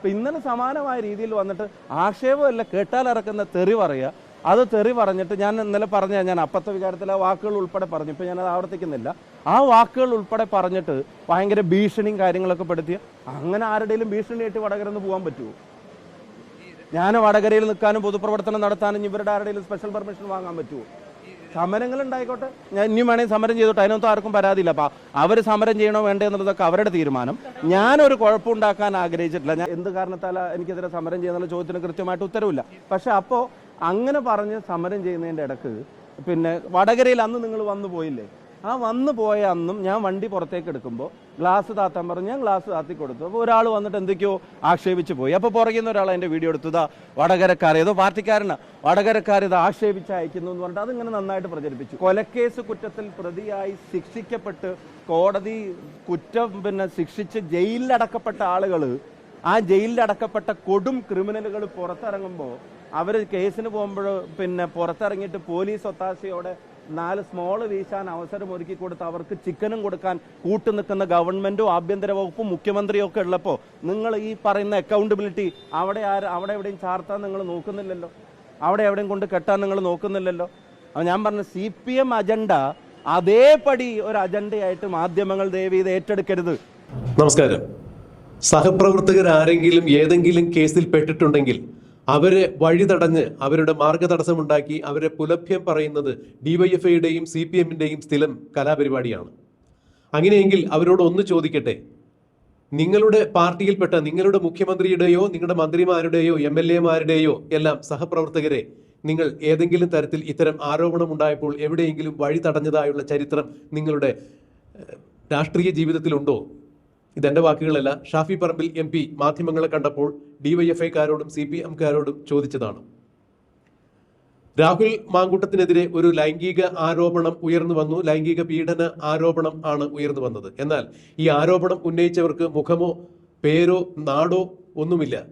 ഇപ്പം ഇന്നലെ സമാനമായ രീതിയിൽ വന്നിട്ട് ആക്ഷേപമല്ല കേട്ടാലിറക്കുന്ന തെറി പറയുക. അത് തെറി പറഞ്ഞിട്ട് ഞാൻ ഇന്നലെ പറഞ്ഞ ഞാൻ അപ്പത്തെ വിചാരത്തിൽ ആ വാക്കുകൾ ഉൾപ്പെടെ പറഞ്ഞു. ഇപ്പം ഞാനത് ആവർത്തിക്കുന്നില്ല. ആ വാക്കുകൾ ഉൾപ്പെടെ പറഞ്ഞിട്ട് ഭയങ്കര ഭീഷണിയും കാര്യങ്ങളൊക്കെ പെടുത്തിയ അങ്ങനെ ആരുടെയും ഭീഷണിയായിട്ട് വടകരന്ന് പോകാൻ പറ്റുമോ ഞാൻ വടകരയിൽ നിൽക്കാനും പൊതുപ്രവർത്തനം നടത്താനും ഇവരുടെ ആരുടെയും സ്പെഷ്യൽ പെർമിഷൻ വാങ്ങാൻ പറ്റുമോ സമരങ്ങൾ ഉണ്ടായിക്കോട്ടെ ഞാൻ ഇനിയും വേണമെങ്കിൽ സമരം ചെയ്തോട്ടെ. അതിനൊന്നും ആർക്കും പരാതിയില്ല. അപ്പം അവർ സമരം ചെയ്യണോ വേണ്ടേ എന്നുള്ളതൊക്കെ അവരുടെ തീരുമാനം. ഞാനൊരു കുഴപ്പമുണ്ടാക്കാൻ ആഗ്രഹിച്ചിട്ടില്ല. ഞാൻ എന്ത് കാരണത്താല എനിക്കെതിരെ സമരം ചെയ്യുന്നുള്ള ചോദ്യത്തിന് കൃത്യമായിട്ട് ഉത്തരവില്ല. പക്ഷെ അപ്പോ അങ്ങനെ പറഞ്ഞ് സമരം ചെയ്യുന്നതിന്റെ ഇടയ്ക്ക് പിന്നെ വടകരയിൽ അന്ന് നിങ്ങൾ വന്നു പോയില്ലേ? ആ വന്നു പോയ അന്നും ഞാൻ വണ്ടി പുറത്തേക്ക് എടുക്കുമ്പോൾ ഗ്ലാസ് താത്താൻ പറഞ്ഞു ഞാൻ ഗ്ലാസ് താത്തി കൊടുത്തു. അപ്പോൾ ഒരാൾ വന്നിട്ട് എന്തൊക്കെയോ ആക്ഷേപിച്ച് പോയി. അപ്പോൾ പുറകിൽ ഒരാൾ എന്റെ വീഡിയോ എടുത്തതാ വടകരക്കാർ ഏതോ പാർട്ടിക്കാരനാ. വടകരക്കാർ ഇത് ആക്ഷേപിച്ച് അയക്കുന്നു എന്ന് പറഞ്ഞിട്ട് അതിങ്ങനെ നന്നായിട്ട് പ്രചരിപ്പിച്ചു. കൊലക്കേസ് കുറ്റത്തിൽ പ്രതിയായി ശിക്ഷിക്കപ്പെട്ട് കോടതി കുറ്റം പിന്നെ ശിക്ഷിച്ച് ജയിലിലടക്കപ്പെട്ട ആളുകൾ ആ ജയിലിലടക്കപ്പെട്ട കൊടും ക്രിമിനലുകൾ പുറത്തിറങ്ങുമ്പോൾ അവർ കേസിന് പോകുമ്പോൾ പിന്നെ പുറത്തിറങ്ങിയിട്ട് പോലീസ് ഒത്താശയോടെ നാല് സ്മോൾ വീശാൻ അവസരം ഒരുക്കി കൊടുത്ത് അവർക്ക് ചിക്കനും കൊടുക്കാൻ കൂട്ടു നിൽക്കുന്ന ഗവൺമെന്റും ആഭ്യന്തര വകുപ്പും മുഖ്യമന്ത്രിയും ഒക്കെ ഉള്ളപ്പോൾ നിങ്ങൾ ഈ പറയുന്ന അക്കൗണ്ടബിലിറ്റി അവിടെ ആര് അവിടെ എവിടെയും ചാർത്താൻ നിങ്ങൾ നോക്കുന്നില്ലല്ലോ? അവിടെ എവിടെയും കൊണ്ട് കെട്ടാൻ നിങ്ങൾ നോക്കുന്നില്ലല്ലോ? ഞാൻ പറഞ്ഞ സി പി എം അജണ്ട അതേപടി ഒരു അജണ്ടയായിട്ട് മാധ്യമങ്ങൾ ദയവ് ഇത് ഏറ്റെടുക്കരുത്. നമസ്കാരം. സഹപ്രവർത്തകർ ആരെങ്കിലും ഏതെങ്കിലും കേസിൽ പെട്ടിട്ടുണ്ടെങ്കിൽ അവരെ വഴി തടഞ്ഞ് അവരുടെ മാർഗതടസ്സമുണ്ടാക്കി അവരെ പുലഭ്യം പറയുന്നത് ഡിവൈഎഫ്ഐയുടെയും സി പി എമ്മിന്റെയും സ്ഥിരം കലാപരിപാടിയാണ്. അങ്ങനെയെങ്കിൽ അവരോട് ഒന്ന് ചോദിക്കട്ടെ നിങ്ങളുടെ പാർട്ടിയിൽപ്പെട്ട നിങ്ങളുടെ മുഖ്യമന്ത്രിയുടെയോ നിങ്ങളുടെ മന്ത്രിമാരുടെയോ എം എൽ എമാരുടെയോ എല്ലാം സഹപ്രവർത്തകരെ നിങ്ങൾ ഏതെങ്കിലും തരത്തിൽ ഇത്തരം ആരോപണം ഉണ്ടായപ്പോൾ എവിടെയെങ്കിലും വഴി തടഞ്ഞതായുള്ള ചരിത്രം നിങ്ങളുടെ രാഷ്ട്രീയ ജീവിതത്തിലുണ്ടോ? ഇതെന്റെ വാക്കുകളല്ല. ഷാഫി പറമ്പിൽ എം പി മാധ്യമങ്ങളെ കണ്ടപ്പോൾ ഡിവൈഎഫ്ഐക്കാരോടും സി പി എംകാരോടും ചോദിച്ചതാണ്. രാഹുൽ മാങ്കൂട്ടത്തിനെതിരെ ഒരു ലൈംഗിക ആരോപണം ഉയർന്നു വന്നു. ലൈംഗിക പീഡന ആരോപണം ആണ് ഉയർന്നു വന്നത്. എന്നാൽ ഈ ആരോപണം ഉന്നയിച്ചവർക്ക് മുഖമോ പേരോ നാടോ ഒന്നുമില്ല.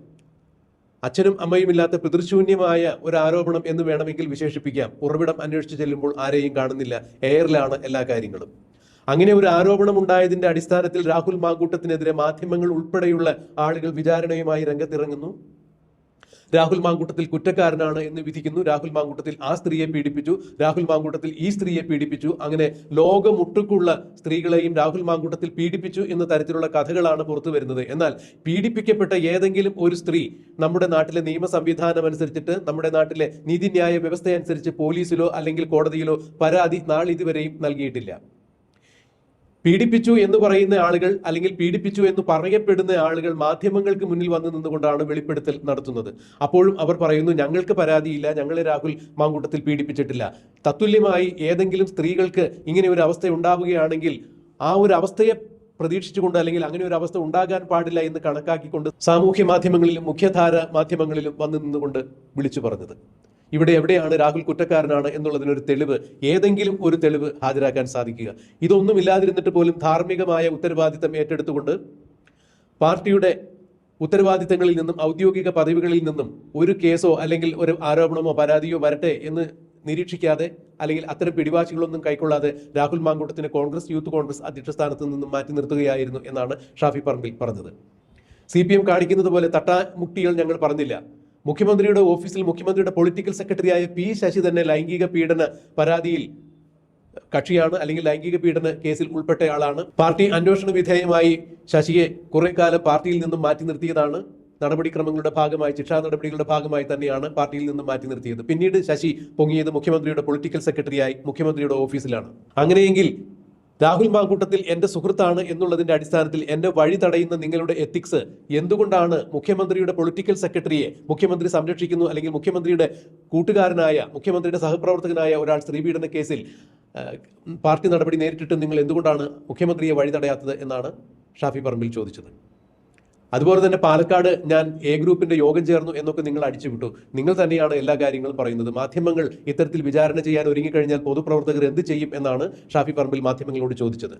അച്ഛനും അമ്മയും ഇല്ലാത്ത പിതൃശൂന്യമായ ഒരു ആരോപണം എന്ന് വേണമെങ്കിൽ വിശേഷിപ്പിക്കാം. ഉറവിടം അന്വേഷിച്ചു ചെല്ലുമ്പോൾ ആരെയും കാണുന്നില്ല. എയറിലാണ് എല്ലാ കാര്യങ്ങളും. അങ്ങനെ ഒരു ആരോപണം ഉണ്ടായതിന്റെ അടിസ്ഥാനത്തിൽ രാഹുൽ മാങ്കൂട്ടത്തിനെതിരെ മാധ്യമങ്ങൾ ഉൾപ്പെടെയുള്ള ആളുകൾ വിചാരണയുമായി രംഗത്തിറങ്ങുന്നു. രാഹുൽ മാങ്കൂട്ടത്തിൽ കുറ്റക്കാരനാണ് എന്ന് വിധിക്കുന്നു. രാഹുൽ മാങ്കൂട്ടത്തിൽ ആ സ്ത്രീയെ പീഡിപ്പിച്ചു. രാഹുൽ മാങ്കൂട്ടത്തിൽ ഈ സ്ത്രീയെ പീഡിപ്പിച്ചു. അങ്ങനെ ലോകമൊട്ടുക്കുള്ള സ്ത്രീകളെയും രാഹുൽ മാങ്കൂട്ടത്തിൽ പീഡിപ്പിച്ചു എന്ന തരത്തിലുള്ള കഥകളാണ് പുറത്തു വരുന്നത്. എന്നാൽ പീഡിപ്പിക്കപ്പെട്ട ഏതെങ്കിലും ഒരു സ്ത്രീ നമ്മുടെ നാട്ടിലെ നിയമ സംവിധാനം അനുസരിച്ചിട്ട് നമ്മുടെ നാട്ടിലെ നീതിന്യായ വ്യവസ്ഥയനുസരിച്ച് പോലീസിലോ അല്ലെങ്കിൽ കോടതിയിലോ പരാതി നാളിതുവരെയും നൽകിയിട്ടില്ല. പീഡിപ്പിച്ചു എന്ന് പറയുന്ന ആളുകൾ അല്ലെങ്കിൽ പീഡിപ്പിച്ചു എന്ന് പറയപ്പെടുന്ന ആളുകൾ മാധ്യമങ്ങൾക്ക് മുന്നിൽ വന്നു നിന്നുകൊണ്ടാണ് വെളിപ്പെടുത്തൽ നടത്തുന്നത്. അപ്പോഴും അവർ പറയുന്നു ഞങ്ങൾക്ക് പരാതിയില്ല ഞങ്ങളെ രാഹുൽ മാങ്കൂട്ടത്തിൽ പീഡിപ്പിച്ചിട്ടില്ല. തത്തുല്യമായി ഏതെങ്കിലും സ്ത്രീകൾക്ക് ഇങ്ങനെ ഒരു അവസ്ഥ ഉണ്ടാവുകയാണെങ്കിൽ ആ ഒരു അവസ്ഥയെ പ്രതീക്ഷിച്ചുകൊണ്ട് അല്ലെങ്കിൽ അങ്ങനെ ഒരു അവസ്ഥ ഉണ്ടാകാൻ പാടില്ല എന്ന് കണക്കാക്കിക്കൊണ്ട് സാമൂഹ്യ മാധ്യമങ്ങളിലും മുഖ്യധാര മാധ്യമങ്ങളിലും വന്നു നിന്നുകൊണ്ട് വിളിച്ചു പറഞ്ഞത്. ഇവിടെ എവിടെയാണ് രാഹുൽ കുറ്റക്കാരനാണ് എന്നുള്ളതിനൊരു തെളിവ് ഏതെങ്കിലും ഒരു തെളിവ് ഹാജരാക്കാൻ സാധിക്കുക. ഇതൊന്നും ഇല്ലാതിരുന്നിട്ട് പോലും ധാർമ്മികമായ ഉത്തരവാദിത്തം ഏറ്റെടുത്തുകൊണ്ട് പാർട്ടിയുടെ ഉത്തരവാദിത്തങ്ങളിൽ നിന്നും ഔദ്യോഗിക പദവികളിൽ നിന്നും ഒരു കേസോ അല്ലെങ്കിൽ ഒരു ആരോപണമോ പരാതിയോ വരട്ടെ എന്ന് നിരീക്ഷിക്കാതെ അല്ലെങ്കിൽ അത്തരം പിടിവാശികളൊന്നും കൈക്കൊള്ളാതെ രാഹുൽ മാങ്കൂട്ടത്തിന് കോൺഗ്രസ് യൂത്ത് കോൺഗ്രസ് അധ്യക്ഷ സ്ഥാനത്ത് നിന്നും മാറ്റി നിർത്തുകയായിരുന്നു എന്നാണ് ഷാഫി പറമ്പിൽ പറഞ്ഞത്. സി പി എം കാണിക്കുന്നത് പോലെ തട്ടാമുക്തികൾ ഞങ്ങൾ പറഞ്ഞില്ല. മുഖ്യമന്ത്രിയുടെ ഓഫീസിൽ മുഖ്യമന്ത്രിയുടെ പൊളിറ്റിക്കൽ സെക്രട്ടറിയായ പി ശശി തന്നെ ലൈംഗിക പീഡന പരാതിയിൽ കക്ഷിയാണ് അല്ലെങ്കിൽ ലൈംഗിക പീഡന കേസിൽ ഉൾപ്പെട്ടയാളാണ് പാർട്ടി അന്വേഷണ വിധേയമായി ശശിയെ കുറെ കാലം പാർട്ടിയിൽ നിന്നും മാറ്റി നിർത്തിയതാണ്. നടപടിക്രമങ്ങളുടെ ഭാഗമായി ശിക്ഷാ നടപടികളുടെ ഭാഗമായി തന്നെയാണ് പാർട്ടിയിൽ നിന്നും മാറ്റി നിർത്തിയത്. പിന്നീട് ശശി പൊങ്ങിയത് മുഖ്യമന്ത്രിയുടെ പൊളിറ്റിക്കൽ സെക്രട്ടറിയായി മുഖ്യമന്ത്രിയുടെ ഓഫീസിലാണ്. അങ്ങനെയെങ്കിൽ രാഹുൽ മാങ്കൂട്ടത്തിൽ എന്റെ സുഹൃത്താണ് എന്നുള്ളതിന്റെ അടിസ്ഥാനത്തിൽ എന്നെ വഴി തടയുന്ന നിങ്ങളുടെ എത്തിക്സ് എന്തുകൊണ്ടാണ് മുഖ്യമന്ത്രിയുടെ പൊളിറ്റിക്കൽ സെക്രട്ടറിയെ മുഖ്യമന്ത്രി സംരക്ഷിക്കുന്നു അല്ലെങ്കിൽ മുഖ്യമന്ത്രിയുടെ കൂട്ടുകാരനായ മുഖ്യമന്ത്രിയുടെ സഹപ്രവർത്തകനായ ഒരാൾ സ്ത്രീപീഡന കേസിൽ പാർട്ടി നടപടി നേരിട്ടിട്ട് നിങ്ങൾ എന്തുകൊണ്ടാണ് മുഖ്യമന്ത്രിയെ വഴി തടയാത്തത് എന്നാണ് ഷാഫി പറമ്പിൽ ചോദിച്ചത്. അതുപോലെ തന്നെ പാലക്കാട് ഞാൻ എ ഗ്രൂപ്പിന്റെ യോഗം ചേർന്നു എന്നൊക്കെ നിങ്ങൾ അടിച്ചുവിട്ടു നിങ്ങൾ തന്നെയാണ് എല്ലാ കാര്യങ്ങളും പറയുന്നത്. മാധ്യമങ്ങൾ ഇത്തരത്തിൽ വിചാരണ ചെയ്യാൻ ഒരുങ്ങിക്കഴിഞ്ഞാൽ പൊതുപ്രവർത്തകർ എന്ത് ചെയ്യും എന്നാണ് ഷാഫി പറമ്പിൽ മാധ്യമങ്ങളോട് ചോദിച്ചത്.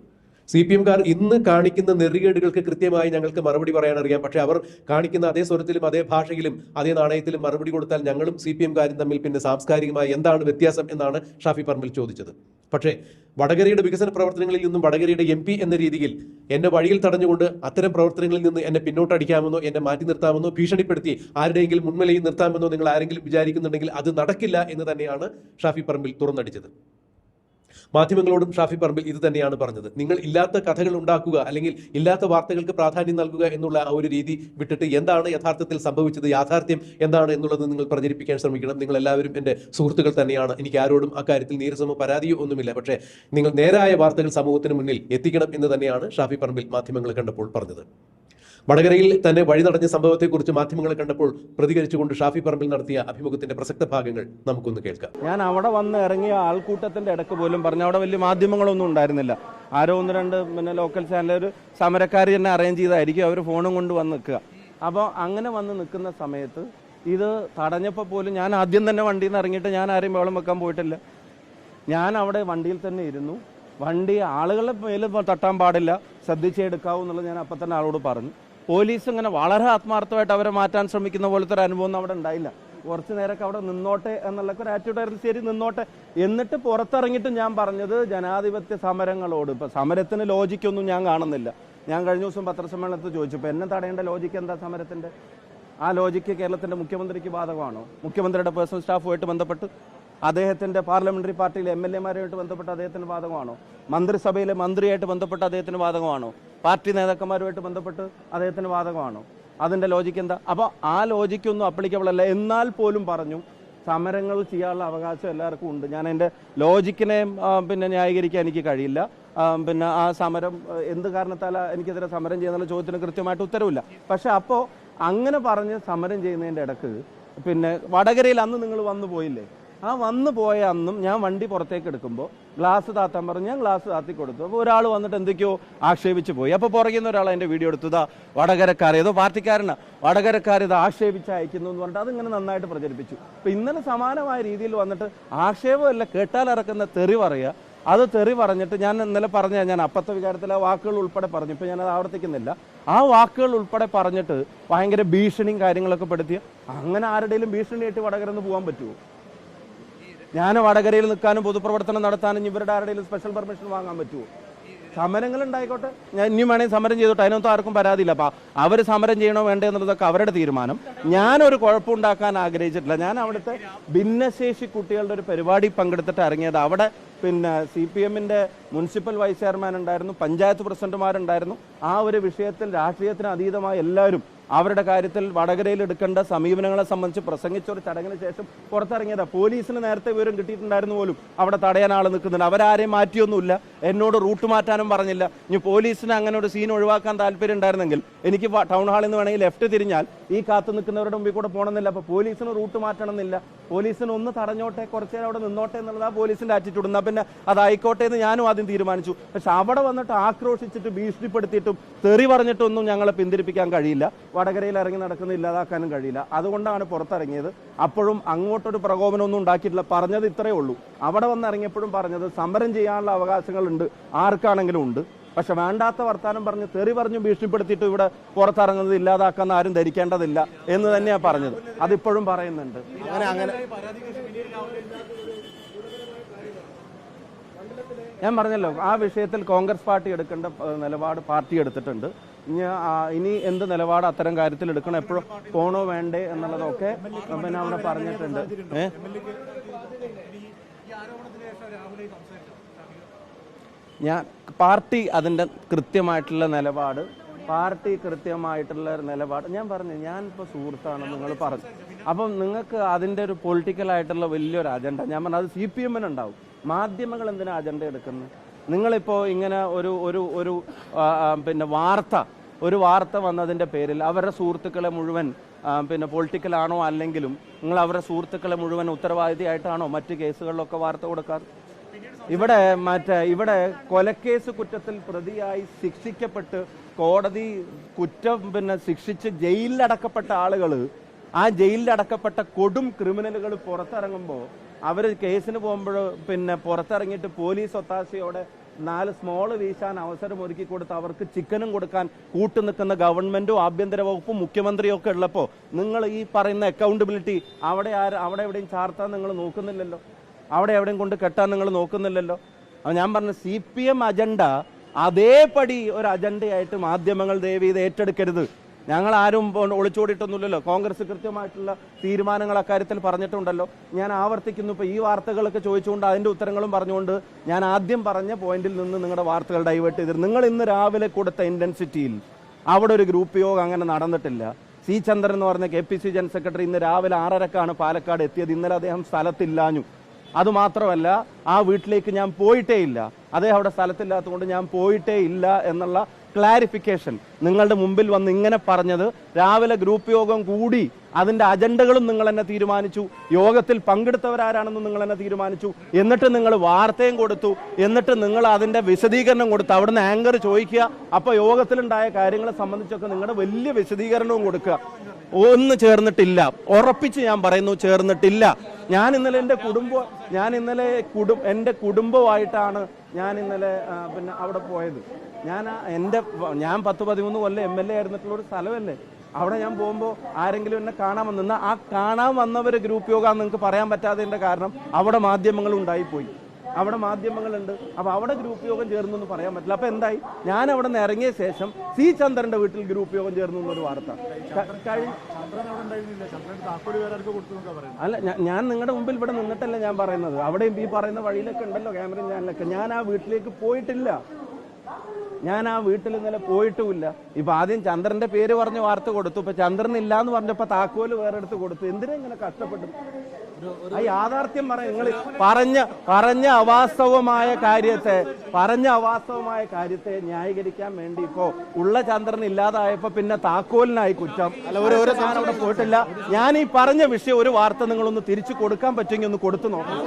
സി പി എംകാർ ഇന്ന് കാണിക്കുന്ന നെറികേടുകൾക്ക് കൃത്യമായി ഞങ്ങൾക്ക് മറുപടി പറയാൻ അറിയാം പക്ഷേ അവർ കാണിക്കുന്ന അതേ സ്വരത്തിലും അതേ ഭാഷയിലും അതേ നാണയത്തിലും മറുപടി കൊടുത്താൽ ഞങ്ങളും സി പി എംകാരും തമ്മിൽ പിന്നെ സാംസ്കാരികമായി എന്താണ് വ്യത്യാസം എന്നാണ് ഷാഫി പറമ്പിൽ ചോദിച്ചത്. പക്ഷേ വടകരയുടെ വികസന പ്രവർത്തനങ്ങളിൽ നിന്നും വടകരയുടെ എം പി എന്ന രീതിയിൽ എന്നെ വഴിയിൽ തടഞ്ഞുകൊണ്ട് അത്തരം പ്രവർത്തനങ്ങളിൽ നിന്ന് എന്നെ പിന്നോട്ടടിക്കാമെന്നോ എന്നെ മാറ്റി നിർത്താമെന്നോ ഭീഷണിപ്പെടുത്തി ആരുടെയെങ്കിലും മുൻനിലയിൽ നിർത്താമെന്നോ നിങ്ങൾ ആരെങ്കിലും വിചാരിക്കുന്നുണ്ടെങ്കിൽ അത് നടക്കില്ല എന്ന് തന്നെയാണ് ഷാഫി പറമ്പിൽ തുറന്നടിച്ചത്. മാധ്യമങ്ങളോടും ഷാഫി പറമ്പിൽ ഇത് തന്നെയാണ് പറഞ്ഞത്. നിങ്ങൾ ഇല്ലാത്ത കഥകൾ ഉണ്ടാക്കുക അല്ലെങ്കിൽ ഇല്ലാത്ത വാർത്തകൾക്ക് പ്രാധാന്യം നൽകുക എന്നുള്ള ആ ഒരു രീതി വിട്ടിട്ട് എന്താണ് യഥാർത്ഥത്തിൽ സംഭവിച്ചത് യാഥാർത്ഥ്യം എന്താണ് എന്നുള്ളത് നിങ്ങൾ പ്രചരിപ്പിക്കാൻ ശ്രമിക്കണം. നിങ്ങൾ എല്ലാവരും എന്റെ സുഹൃത്തുക്കൾ തന്നെയാണ്. എനിക്ക് ആരോടും അക്കാര്യത്തിൽ നീരസമോ പരാതിയോ ഒന്നുമില്ല. പക്ഷേ നിങ്ങൾ നേരായ വാർത്തകൾ സമൂഹത്തിന് മുന്നിൽ എത്തിക്കണം എന്ന് തന്നെയാണ് ഷാഫി പറമ്പിൽ മാധ്യമങ്ങളെ കണ്ടപ്പോൾ പറഞ്ഞത്. വടകരയിൽ തന്നെ വഴി നടഞ്ഞ സംഭവത്തെക്കുറിച്ച് മാധ്യമങ്ങളെ കണ്ടപ്പോൾ പ്രതികരിച്ചുകൊണ്ട് ഷാഫി പറമ്പിൽ നടത്തിയ അഭിമുഖത്തിന്റെ പ്രസക്ത ഭാഗങ്ങൾ നമുക്കൊന്ന് കേൾക്കാം. ഞാൻ അവിടെ വന്ന് ഇറങ്ങിയ ആൾക്കൂട്ടത്തിന്റെ ഇടയ്ക്ക് പോലും പറഞ്ഞു അവിടെ വലിയ മാധ്യമങ്ങളൊന്നും ഉണ്ടായിരുന്നില്ല. ആരോ ഒന്ന് രണ്ട് പിന്നെ ലോക്കൽ ചാനലിൽ ഒരു സമരക്കാർ തന്നെ അറേഞ്ച് ചെയ്തായിരിക്കും അവർ ഫോണും കൊണ്ട് വന്ന് നിൽക്കുക. അപ്പോൾ അങ്ങനെ വന്ന് നിൽക്കുന്ന സമയത്ത് ഇത് തടഞ്ഞപ്പോൾ പോലും ഞാൻ ആദ്യം തന്നെ വണ്ടിയിൽ നിന്ന് ഇറങ്ങിയിട്ട് ഞാൻ ആരെയും വെള്ളം വെക്കാൻ പോയിട്ടില്ല. ഞാൻ അവിടെ വണ്ടിയിൽ തന്നെ ഇരുന്നു. വണ്ടി ആളുകളെ മേലും തട്ടാൻ പാടില്ല. ശ്രദ്ധിച്ചെടുക്കാവൂ എന്നുള്ളത് ഞാൻ അപ്പം തന്നെ ആളോട് പറഞ്ഞു. പോലീസ് ഇങ്ങനെ വളരെ ആത്മാർത്ഥമായിട്ട് അവരെ മാറ്റാൻ ശ്രമിക്കുന്ന പോലത്തെ ഒരു അനുഭവം അവിടെ ഉണ്ടായില്ല. കുറച്ച് നേരമൊക്കെ അവിടെ നിന്നോട്ടെ എന്നുള്ള ഒരു ആറ്റിറ്റ്യൂഡ് ആയിരുന്നു. ശരി നിന്നോട്ടെ. എന്നിട്ട് പുറത്തിറങ്ങിയിട്ട് ഞാൻ പറഞ്ഞത് ജനാധിപത്യ സമരങ്ങളോട്. ഇപ്പം സമരത്തിന് ലോജിക്കൊന്നും ഞാൻ കാണുന്നില്ല. ഞാൻ കഴിഞ്ഞ ദിവസം പത്രസമ്മേളനത്തിൽ ചോദിച്ചു ഇപ്പം എന്നെ തടയേണ്ട ലോജിക്ക് എന്താ സമരത്തിന്റെ ആ ലോജിക്ക് കേരളത്തിന്റെ മുഖ്യമന്ത്രിക്ക് ബാധകമാണോ? മുഖ്യമന്ത്രിയുടെ പേഴ്സണൽ സ്റ്റാഫുമായിട്ട് ബന്ധപ്പെട്ട്? അദ്ദേഹത്തിന്റെ പാർലമെന്ററി പാർട്ടിയിലെ എം എൽ എമാരുമായിട്ട് ബന്ധപ്പെട്ട് അദ്ദേഹത്തിന് ബാധകമാണോ? മന്ത്രിസഭയിലെ മന്ത്രിയായിട്ട് ബന്ധപ്പെട്ട് അദ്ദേഹത്തിന് ബാധകമാണോ? പാർട്ടി നേതാക്കന്മാരുമായിട്ട് ബന്ധപ്പെട്ട് അദ്ദേഹത്തിന് ബാധകമാണോ അതിന്റെ ലോജിക്ക് എന്താ? അപ്പോൾ ആ ലോജിക്കൊന്നും അപ്ലിക്കബിൾ അല്ല. എന്നാൽ പോലും പറഞ്ഞു സമരങ്ങൾ ചെയ്യാനുള്ള അവകാശം എല്ലാവർക്കും ഉണ്ട്. ഞാൻ എന്റെ ലോജിക്കിനെ പിന്നെ ന്യായീകരിക്കാൻ എനിക്ക് കഴിയില്ല. പിന്നെ ആ സമരം എന്ത് കാരണത്താലാ എനിക്കെതിരെ സമരം ചെയ്യുന്നുള്ള ചോദ്യത്തിന് കൃത്യമായിട്ട് ഉത്തരവില്ല. പക്ഷെ അപ്പോൾ അങ്ങനെ പറഞ്ഞ് സമരം ചെയ്യുന്നതിന്റെ ഇടയ്ക്ക് പിന്നെ വടകരയിൽ അന്ന് നിങ്ങൾ വന്നു പോയില്ലേ? ആ വന്നു പോയ അന്നും ഞാൻ വണ്ടി പുറത്തേക്ക് എടുക്കുമ്പോൾ ഗ്ലാസ് താത്താൻ പറഞ്ഞു ഞാൻ ഗ്ലാസ് താത്തി കൊടുത്തു. അപ്പോൾ ഒരാൾ വന്നിട്ട് എന്തൊക്കെയോ ആക്ഷേപിച്ച് പോയി. അപ്പോൾ പുറകിൽ ഒരാൾ എന്റെ വീഡിയോ എടുത്തു ഇതാ വടകരക്കാർ ഏതോ പാർട്ടിക്കാരനാ വടകരക്കാർ ഇത് ആക്ഷേപിച്ച് അയക്കുന്നു എന്ന് പറഞ്ഞിട്ട് അതിങ്ങനെ നന്നായിട്ട് പ്രചരിപ്പിച്ചു. അപ്പോൾ ഇന്നലെ സമാനമായ രീതിയിൽ വന്നിട്ട് ആക്ഷേപമല്ല കേട്ടാലിറക്കുന്ന തെറി പറയുക. അത് തെറി പറഞ്ഞിട്ട് ഞാൻ ഇന്നലെ പറഞ്ഞ ഞാൻ അപ്പത്തെ വികാരത്തിലെ ആ വാക്കുകൾ ഉൾപ്പെടെ പറഞ്ഞു. ഇപ്പം ഞാനത് ആവർത്തിക്കുന്നില്ല. ആ വാക്കുകൾ ഉൾപ്പെടെ പറഞ്ഞിട്ട് ഭയങ്കര ഭീഷണിയും കാര്യങ്ങളൊക്കെ പെടുത്തിയ അങ്ങനെ ആരുടെയും ഭീഷണിയായിട്ട് വടകരന്ന് പോകാൻ പറ്റുമോ ഞാൻ വടകരയിൽ നിൽക്കാനും പൊതുപ്രവർത്തനം നടത്താനും ഇവരുടെ ആരുടെയും സ്പെഷ്യൽ പെർമിഷൻ വാങ്ങാൻ പറ്റുമോ? സമരങ്ങൾ ഉണ്ടായിക്കോട്ടെ ഞാൻ ഇനിയും വേണമെങ്കിൽ സമരം ചെയ്തോട്ടെ. അതിനൊന്നും ആർക്കും പരാതിയില്ല. അപ്പൊ അവർ സമരം ചെയ്യണോ വേണ്ടേ എന്നുള്ളതൊക്കെ അവരുടെ തീരുമാനം. ഞാനൊരു കുഴപ്പമുണ്ടാക്കാൻ ആഗ്രഹിച്ചിട്ടില്ല. ഞാൻ അവിടുത്തെ ഭിന്നശേഷി കുട്ടികളുടെ ഒരു പരിപാടി പങ്കെടുത്തിട്ട് ഇറങ്ങിയത് അവിടെ പിന്നെ സി പി എമ്മിന്റെ മുനിസിപ്പൽ വൈസ് ചെയർമാൻ ഉണ്ടായിരുന്നു പഞ്ചായത്ത് പ്രസിഡന്റുമാരുണ്ടായിരുന്നു. ആ ഒരു വിഷയത്തിൽ രാഷ്ട്രീയത്തിന് അതീതമായ എല്ലാവരും അവരുടെ കാര്യത്തിൽ വടകരയിൽ എടുക്കേണ്ട സമീപനങ്ങളെ സംബന്ധിച്ച് പ്രസംഗിച്ച ഒരു ചടങ്ങിന് ശേഷം പുറത്തിറങ്ങിയതാ. പോലീസിന് നേരത്തെ വിവരം കിട്ടിയിട്ടുണ്ടായിരുന്നു പോലും. അവിടെ തടയാൻ ആൾ നിൽക്കുന്നുണ്ട്. അവരാരെയും മാറ്റിയൊന്നുമില്ല. എന്നോട് റൂട്ട് മാറ്റാനും പറഞ്ഞില്ല. ഇനി പോലീസിന് അങ്ങനെ ഒരു സീൻ ഒഴിവാക്കാൻ താല്പര്യം ഉണ്ടായിരുന്നെങ്കിൽ എനിക്ക് ടൗൺ ഹാളിൽ നിന്ന് വേണമെങ്കിൽ ലെഫ്റ്റ് തിരിഞ്ഞാൽ ഈ കാത്തു നിൽക്കുന്നവരുടെ മുമ്പിൽ കൂടെ പോകണമെന്നില്ല. അപ്പൊ പോലീസിന് റൂട്ട് മാറ്റണമെന്നില്ല. പോലീസിന് ഒന്ന് തടഞ്ഞോട്ടെ കുറച്ചു നേരം അവിടെ നിന്നോട്ടെ എന്നുള്ളത് ആ പോലീസിന്റെ ആറ്റിറ്റ്യൂഡ് എന്നാ പിന്നെ അതായിക്കോട്ടെ എന്ന് ഞാനും ആദ്യം തീരുമാനിച്ചു. പക്ഷെ അവിടെ വന്നിട്ട് ആക്രോശിച്ചിട്ട് ഭീഷണിപ്പെടുത്തിയിട്ടും തെറി പറഞ്ഞിട്ടൊന്നും ഞങ്ങളെ പിന്തിരിപ്പിക്കാൻ കഴിയില്ല. വടകരയിൽ ഇറങ്ങി നടക്കുന്ന ഇല്ലാതാക്കാനും കഴിയില്ല. അതുകൊണ്ടാണ് പുറത്തിറങ്ങിയത്. അപ്പോഴും അങ്ങോട്ടൊരു പ്രകോപനമൊന്നും ഉണ്ടാക്കിയിട്ടില്ല. പറഞ്ഞത് ഇത്രയേ ഉള്ളൂ. അവിടെ വന്ന് ഇറങ്ങിയപ്പോഴും പറഞ്ഞത് സമരം ചെയ്യാനുള്ള അവകാശങ്ങളുണ്ട്. ആർക്കാണെങ്കിലും ഉണ്ട്. പക്ഷെ വേണ്ടാത്ത വർത്താനം പറഞ്ഞ് തെറി പറഞ്ഞു ഭീഷണിപ്പെടുത്തിയിട്ട് ഇവിടെ പുറത്തിറങ്ങുന്നത് ഇല്ലാതാക്കാന്ന് ആരും ധരിക്കേണ്ടതില്ല എന്ന് തന്നെയാണ് പറഞ്ഞത്. അതിപ്പോഴും പറയുന്നുണ്ട്. അങ്ങനെ അങ്ങനെ. ഞാൻ പറഞ്ഞല്ലോ ആ വിഷയത്തിൽ കോൺഗ്രസ് പാർട്ടി എടുക്കേണ്ട നിലപാട് പാർട്ടി എടുത്തിട്ടുണ്ട്. ഇനി ഇനി എന്ത് നിലപാട് അത്തരം കാര്യത്തിൽ എടുക്കണം എപ്പോഴും പോണോ വേണ്ടേ എന്നുള്ളതൊക്കെ പിന്നെ അവിടെ പറഞ്ഞിട്ടുണ്ട്. ഏഹ് ഞാൻ പാർട്ടി അതിന്റെ കൃത്യമായിട്ടുള്ള നിലപാട്. പാർട്ടി കൃത്യമായിട്ടുള്ള നിലപാട്. ഞാൻ പറഞ്ഞു ഞാൻ ഇപ്പോൾ സുഹൃത്താണ് നിങ്ങൾ പറഞ്ഞു അപ്പം നിങ്ങൾക്ക് അതിന്റെ ഒരു പൊളിറ്റിക്കൽ ആയിട്ടുള്ള വലിയൊരു അജണ്ട ഞാൻ പറഞ്ഞു അത് സി പി എമ്മിനുണ്ടാവും മാധ്യമങ്ങൾ എന്തിനാ അജണ്ട എടുക്കുന്നത്? നിങ്ങളിപ്പോൾ ഇങ്ങനെ ഒരു ഒരു ഒരു പിന്നെ വാർത്ത ഒരു വാർത്ത വന്നതിന്റെ പേരിൽ അവരുടെ സുഹൃത്തുക്കളെ മുഴുവൻ പിന്നെ പൊളിറ്റിക്കൽ ആണോ അല്ലെങ്കിലും നിങ്ങൾ അവരുടെ സുഹൃത്തുക്കളെ മുഴുവൻ ഉത്തരവാദിത്തമായിട്ടാണോ മറ്റ് കേസുകളിലൊക്കെ വാർത്ത കൊടുക്കാറ്? ഇവിടെ മറ്റേ ഇവിടെ കൊലക്കേസ് കുറ്റത്തിൽ പ്രതിയായി ശിക്ഷിക്കപ്പെട്ട് കോടതി കുറ്റം പിന്നെ ശിക്ഷിച്ച് ജയിലിലടക്കപ്പെട്ട ആളുകൾ ആ ജയിലിലടക്കപ്പെട്ട കൊടും ക്രിമിനലുകൾ പുറത്തിറങ്ങുമ്പോൾ അവർ കേസിന് പോകുമ്പോൾ പിന്നെ പുറത്തിറങ്ങിയിട്ട് പോലീസ് ഒത്താശയോടെ നാല് സ്മോൾ വീശാൻ അവസരം ഒരുക്കി കൊടുത്ത് അവർക്ക് ചിക്കനും കൊടുക്കാൻ കൂട്ടു നിൽക്കുന്ന ഗവൺമെന്റും ആഭ്യന്തര വകുപ്പും മുഖ്യമന്ത്രിയും ഒക്കെ ഉള്ളപ്പോൾ നിങ്ങൾ ഈ പറയുന്ന അക്കൗണ്ടബിലിറ്റി അവിടെ ആര് അവിടെ എവിടെയും ചാർത്താൻ നിങ്ങൾ നോക്കുന്നില്ലല്ലോ. അവിടെ എവിടെയും കൊണ്ട് കെട്ടാൻ നിങ്ങൾ നോക്കുന്നില്ലല്ലോ. അപ്പം ഞാൻ പറഞ്ഞ സി പി എം അജണ്ട അതേപടി ഒരു അജണ്ടയായിട്ട് മാധ്യമങ്ങൾ ദയവ് ചെയ്ത് ഏറ്റെടുക്കരുത്. ഞങ്ങൾ ആരും ഒളിച്ചോടിയിട്ടൊന്നുമില്ലല്ലോ. കോൺഗ്രസ് കൃത്യമായിട്ടുള്ള തീരുമാനങ്ങൾ അക്കാര്യത്തിൽ പറഞ്ഞിട്ടുണ്ടല്ലോ. ഞാൻ ആവർത്തിക്കുന്നു ഇപ്പോൾ ഈ വാർത്തകളൊക്കെ ചോദിച്ചുകൊണ്ട് അതിന്റെ ഉത്തരങ്ങളും പറഞ്ഞുകൊണ്ട് ഞാൻ ആദ്യം പറഞ്ഞ പോയിന്റിൽ നിന്ന് നിങ്ങളുടെ വാർത്തകൾ ഡൈവേർട്ട് ചെയ്തിരുന്നു. നിങ്ങൾ ഇന്ന് രാവിലെ കൊടുത്ത ഇന്റൻസിറ്റിയിൽ അവിടെ ഒരു ഗ്രൂപ്പ് യോഗം അങ്ങനെ നടന്നിട്ടില്ല. സി ചന്ദ്രൻ എന്ന് പറഞ്ഞ K P C general secretary ഇന്ന് രാവിലെ ആറരക്കാണ് പാലക്കാട് എത്തിയത്. ഇന്നലെ അദ്ദേഹം സ്ഥലത്തില്ലാഞ്ഞു. അതുമാത്രമല്ല ആ വീട്ടിലേക്ക് ഞാൻ പോയിട്ടേ ഇല്ല അദ്ദേഹം അവിടെ സ്ഥലത്തില്ലാത്തതുകൊണ്ട് ഞാൻ പോയിട്ടേ ഇല്ല എന്നുള്ള ക്ലാരിഫിക്കേഷൻ നിങ്ങളുടെ മുമ്പിൽ വന്ന് ഇങ്ങനെ പറഞ്ഞത് രാവിലെ ഗ്രൂപ്പ് യോഗം കൂടി അതിന്റെ അജണ്ടകളും നിങ്ങൾ തന്നെ തീരുമാനിച്ചു. യോഗത്തിൽ പങ്കെടുത്തവരാരാണെന്ന് നിങ്ങൾ തന്നെ തീരുമാനിച്ചു. എന്നിട്ട് നിങ്ങൾ വാർത്തയും കൊടുത്തു. എന്നിട്ട് നിങ്ങൾ അതിന്റെ വിശദീകരണം കൊടുത്തു അവിടുന്ന് ആങ്കർ ചോദിക്കുക. അപ്പോൾ യോഗത്തിലുണ്ടായ കാര്യങ്ങളെ സംബന്ധിച്ചൊക്കെ നിങ്ങളുടെ വലിയ വിശദീകരണവും കൊടുക്കുക. ഒന്ന് ചേർന്നിട്ടില്ല. ഉറപ്പിച്ച് ഞാൻ പറയുന്നു ചേർന്നിട്ടില്ല. ഞാൻ ഇന്നലെ എന്റെ കുടുംബം ഞാൻ ഇന്നലെ കുടും എന്റെ കുടുംബമായിട്ടാണ് ഞാൻ ഇന്നലെ പിന്നെ അവിടെ പോയത്. ഞാൻ എന്റെ ഞാൻ പത്ത് പതിമൂന്ന് കൊല്ലം എം എൽ എ ആയിരുന്നിട്ടുള്ള ഒരു സ്ഥലമല്ലേ? അവിടെ ഞാൻ പോകുമ്പോൾ ആരെങ്കിലും എന്നെ കാണാൻ വന്നിരുന്ന ആ കാണാൻ വന്നവർ ഗ്രൂപ്പ് യോഗ നിങ്ങൾക്ക് പറയാൻ പറ്റാത്തതിന്റെ കാരണം അവിടെ മാധ്യമങ്ങൾ ഉണ്ടായിപ്പോയി. അവിടെ മാധ്യമങ്ങളുണ്ട്. അപ്പൊ അവിടെ ഗ്രൂപ്പ് യോഗം ചേർന്നു എന്ന് പറയാൻ പറ്റില്ല. അപ്പൊ എന്തായി? ഞാൻ അവിടെ നിന്ന് ഇറങ്ങിയ ശേഷം സി ചന്ദ്രന്റെ വീട്ടിൽ ഗ്രൂപ്പ് യോഗം ചേർന്നു എന്നൊരു വാർത്ത. അല്ല ഞാൻ നിങ്ങളുടെ മുമ്പിൽ ഇവിടെ നിന്നിട്ടല്ല ഞാൻ പറയുന്നത്. അവിടെയും ഈ പറയുന്ന വഴിയിലൊക്കെ ഉണ്ടല്ലോ ക്യാമറ ഞാനിലൊക്കെ ഞാൻ ആ വീട്ടിലേക്ക് പോയിട്ടില്ല. ഞാൻ ആ വീട്ടിൽ ഇന്നലെ പോയിട്ടുമില്ല. ഇപ്പൊ ആദ്യം ചന്ദ്രന്റെ പേര് പറഞ്ഞ് വാർത്ത കൊടുത്തു. ഇപ്പൊ ചന്ദ്രൻ ഇല്ല എന്ന് പറഞ്ഞപ്പോ താക്കോൽ വേറെ എടുത്ത് കൊടുത്തു. എന്തിനാ ഇങ്ങനെ കഷ്ടപ്പെട്ടു ആ യാഥാർത്ഥ്യം പറ. നിങ്ങൾ പറഞ്ഞ പറഞ്ഞ അവാസ്തവമായ കാര്യത്തെ പറഞ്ഞ അവാസ്തവമായ കാര്യത്തെ ന്യായീകരിക്കാൻ വേണ്ടി ഇപ്പോ ഉള്ള ചന്ദ്രൻ ഇല്ലാതായപ്പോ പിന്നെ താക്കോലിനായി കുറ്റം. അല്ല ഒരു ഒരു ഞാൻ അവിടെ പോയിട്ടില്ല. ഞാൻ ഈ പറഞ്ഞ വിഷയം ഒരു വാർത്ത നിങ്ങളൊന്ന് തിരിച്ചു കൊടുക്കാൻ പറ്റുമെങ്കിൽ ഒന്ന് കൊടുത്തു നോക്കണം.